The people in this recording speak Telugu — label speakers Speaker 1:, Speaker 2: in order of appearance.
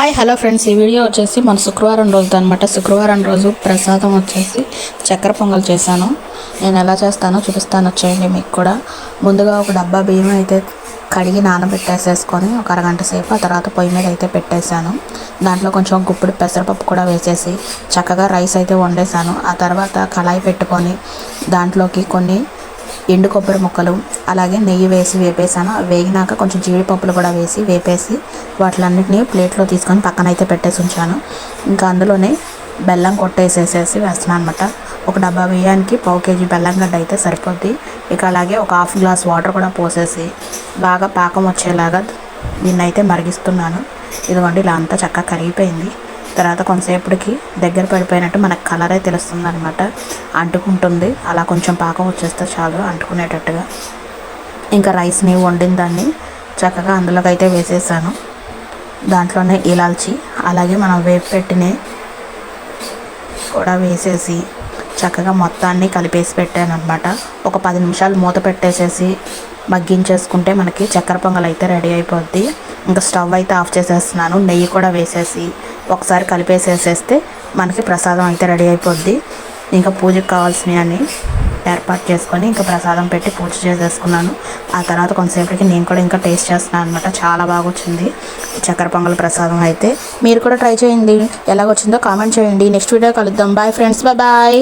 Speaker 1: Hi hello friends. ఈ వీడియో వచ్చేసి మన శుక్రవారం రోజుతో అనమాట శుక్రవారం రోజు ప్రసాదం వచ్చేసి చక్కెర పొంగల్ చేశాను. నేను ఎలా చేస్తానో చూపిస్తాను. వచ్చేయండి మీకు కూడా. ముందుగా ఒక డబ్బా బియ్యం అయితే కడిగి నానబెట్టేసేసుకొని ఒక అరగంట సేపు ఆ తర్వాత పొయ్యి మీద అయితే పెట్టేశాను. దాంట్లో కొంచెం గుప్పుడు పెసరపప్పు కూడా వేసేసి చక్కగా రైస్ అయితే వండేసాను ఆ తర్వాత కళాయి పెట్టుకొని దాంట్లోకి కొన్ని ఎండు కొబ్బరి ముక్కలు అలాగే నెయ్యి వేసి వేపేసాను వేగినాక కొంచెం జీడిపప్పులు కూడా వేసి వేపేసి వాటిలన్నింటినీ ప్లేట్లో తీసుకొని పక్కన అయితే పెట్టేసి ఉంచాను. ఇంకా అందులోనే బెల్లం కొట్టేసేసేసి వేస్తున్నాను అనమాట ఒక డబ్బా బియ్యానికి పావు కేజీ బెల్లం గడ్డ అయితే సరిపోద్ది. ఇక అలాగే ఒక హాఫ్ గ్లాస్ వాటర్ కూడా పోసేసి బాగా పాకం వచ్చేలాగా దీన్ని అయితే మరిగిస్తున్నాను. ఇదిగోండి ఇలా అంతా చక్కగా కరిగిపోయింది. తర్వాత కొంతసేపటికి దగ్గర పడిపోయినట్టు మనకు కలరే తెలుస్తుంది అనమాట అంటుకుంటుంది. అలా కొంచెం పాకం వచ్చేస్తే చాలు అంటుకునేటట్టుగా. ఇంకా రైస్ని వండిన దాన్ని చక్కగా అందులోకి అయితే వేసేసాను. దాంట్లోనే ఇలాల్చి అలాగే మనం వేపు పెట్టిన కూడా వేసేసి చక్కగా మొత్తాన్ని కలిపేసి పెట్టాను అనమాట ఒక పది నిమిషాలు మూత పెట్టేసేసి మగ్గించేసుకుంటే మనకి చక్కెర పొంగల్ అయితే రెడీ అయిపోద్ది. ఇంకా స్టవ్ అయితే ఆఫ్ చేసేస్తున్నాను. నెయ్యి కూడా వేసేసి ఒకసారి కలిపేసేసేస్తే మనకి ప్రసాదం అయితే రెడీ అయిపోద్ది. ఇంకా పూజకు కావాల్సినవి అన్నీ ఏర్పాటు చేసుకొని ఇంకా ప్రసాదం పెట్టి పూజ చేసేసుకున్నాను. ఆ తర్వాత కొంతసేపటికి నేను కూడా ఇంకా టేస్ట్ చేస్తున్నాను అనమాట చాలా బాగా వచ్చింది చక్కెర పొంగల్ ప్రసాదం అయితే. మీరు కూడా ట్రై చేయండి. ఎలాగొచ్చిందో కామెంట్ చేయండి. నెక్స్ట్ వీడియో కలుద్దాం. Bye friends. బాయ్.